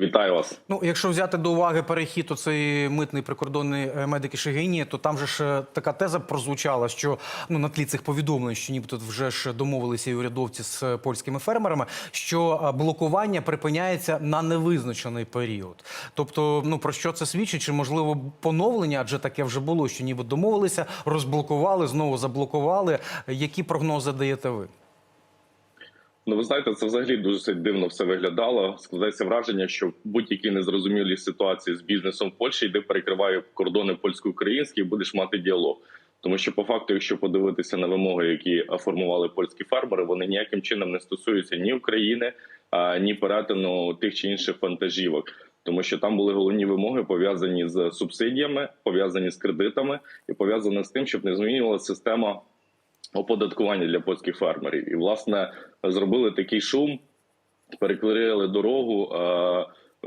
Вітаю вас. Ну, якщо взяти до уваги перехід у цей митний прикордонний е, медики Шегині, то там же ж е, така теза прозвучала, що ну на тлі цих повідомлень, що нібито вже ж домовилися і урядовці з е, польськими фермерами, що блокування припиняється на невизначений період. Тобто, ну про що це свідчить? Чи можливо поновлення? Адже таке вже було, що ніби домовилися, розблокували, знову заблокували. Які прогнози даєте ви? Ну, ви знаєте, це взагалі дуже дивно все виглядало. Складається враження, що в будь-якій незрозумілій ситуації з бізнесом в Польщі, де перекриває кордони польсько-українські, будеш мати діалог. Тому що по факту, якщо подивитися на вимоги, які формували польські фермери, вони ніяким чином не стосуються ні України, ні перетину тих чи інших вантажівок. Тому що там були головні вимоги пов'язані з субсидіями, пов'язані з кредитами і пов'язані з тим, щоб не змінювалася система оподаткування для польських фермерів. І власне зробили такий шум, перекрили дорогу. е,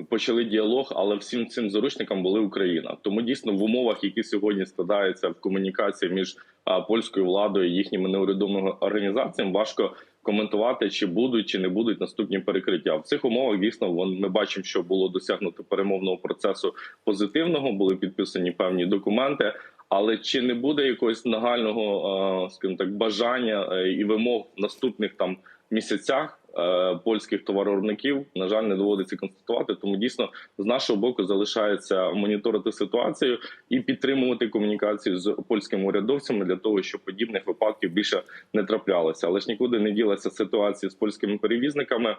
Почали діалог, але всім цим заручникам були Україна. Тому дійсно в умовах, які сьогодні складаються в комунікації між а, польською владою і їхніми неурядовими організаціями, важко коментувати, чи будуть чи не будуть наступні перекриття. В цих умовах дійсно ми бачимо, що було досягнуто перемовного процесу позитивного, були підписані певні документи. Але чи не буде якогось нагального, е, скажімо так, бажання е, і вимог в наступних там місяцях е, польських товаровиробників, на жаль, не доводиться констатувати. Тому дійсно з нашого боку залишається моніторити ситуацію і підтримувати комунікацію з польськими урядовцями для того, щоб подібних випадків більше не траплялося. Але ж нікуди не ділася ситуація з польськими перевізниками.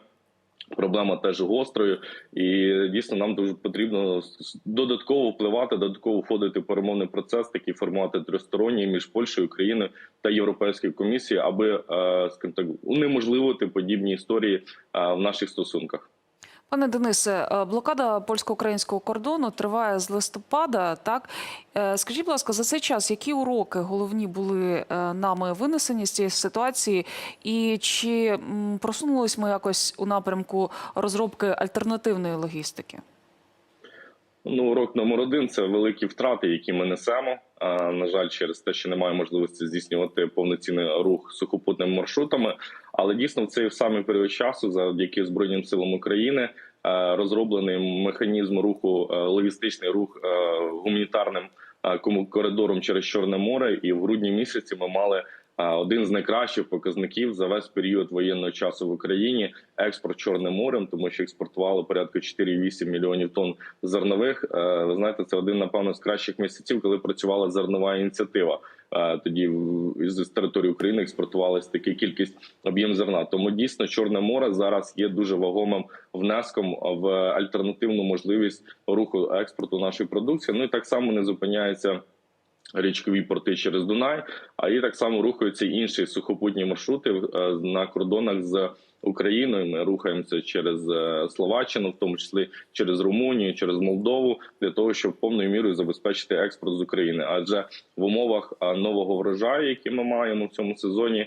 Проблема теж гострою, і дійсно нам дуже потрібно додатково впливати, додатково входити в перемовний процес, такі формати тристоронні між Польщею, Україною та Європейською комісією, аби е, скажімо так унеможливити подібні історії е, в наших стосунках. Пане Денисе, е, блокада польсько-українського кордону триває з листопада. Так Е, скажіть, будь ласка, за цей час які уроки головні були е, нами винесені з цієї ситуації, і чи просунулись ми якось у напрямку розробки альтернативної логістики? Ну, урок номер один це великі втрати, які ми несемо. На жаль, через те, що немає можливості здійснювати повноцінний рух сухопутними маршрутами. Але дійсно в цей самий період часу, завдяки збройним силам України, розроблений механізм руху, е, логістичний рух е, гуманітарним е, коридором через Чорне море. І в грудні місяці ми мали один з найкращих показників за весь період воєнного часу в Україні експорт Чорним морем, тому що експортували порядка 4,8 мільйонів тонн зернових. Е, Ви знаєте, це один напевно з кращих місяців, коли працювала зернова ініціатива. Е, Тоді з території України експортувалась така кількість об'єм зерна. Тому дійсно Чорне море зараз є дуже вагомим внеском в альтернативну можливість руху експорту нашої продукції. Ну і так само не зупиняється річкові порти через Дунай, а і так само рухаються інші сухопутні маршрути е, на кордонах з Україною. Ми рухаємося через е, Словаччину, в тому числі через Румунію, через Молдову, для того, щоб повною мірою забезпечити експорт з України. Адже в умовах е, нового врожаю, який ми маємо в цьому сезоні,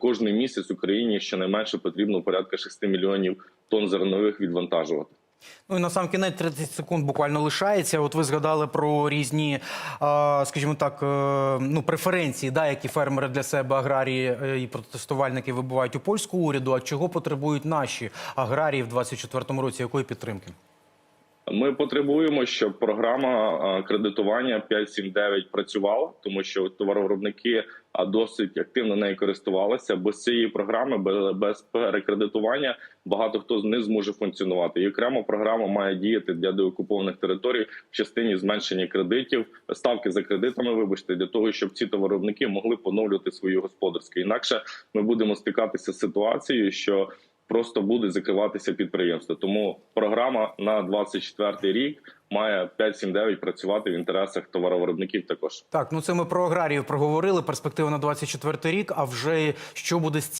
кожний місяць Україні щонайменше потрібно порядка 6 мільйонів тонн зернових відвантажувати. Ну і на сам кінець 30 секунд буквально лишається. От ви згадали про різні, скажімо так, е, ну преференції, да, які фермери для себе аграрії е, і протестувальники вибувають у польську уряду. А чого потребують наші аграрії в 24-му році? Якої підтримки? Ми потребуємо, щоб програма кредитування 5.7.9 працювала, тому що товаровиробники досить активно нею користувалися. Без цієї програми, без, перекредитування, багато хто не зможе функціонувати. І окрема програма має діяти для деокупованих територій в частині зменшення кредитів, ставки за кредитами. Вибачте, для того, щоб ці товаровиробники могли поновлювати свої господарські. Інакше ми будемо стикатися з ситуацією, що просто буде закриватися підприємство. Тому програма на 24 рік має 5-7-9 працювати в інтересах товаровиробників. Також Так, ну це ми про аграрію проговорили. Перспектива на 24 рік. А вже що буде з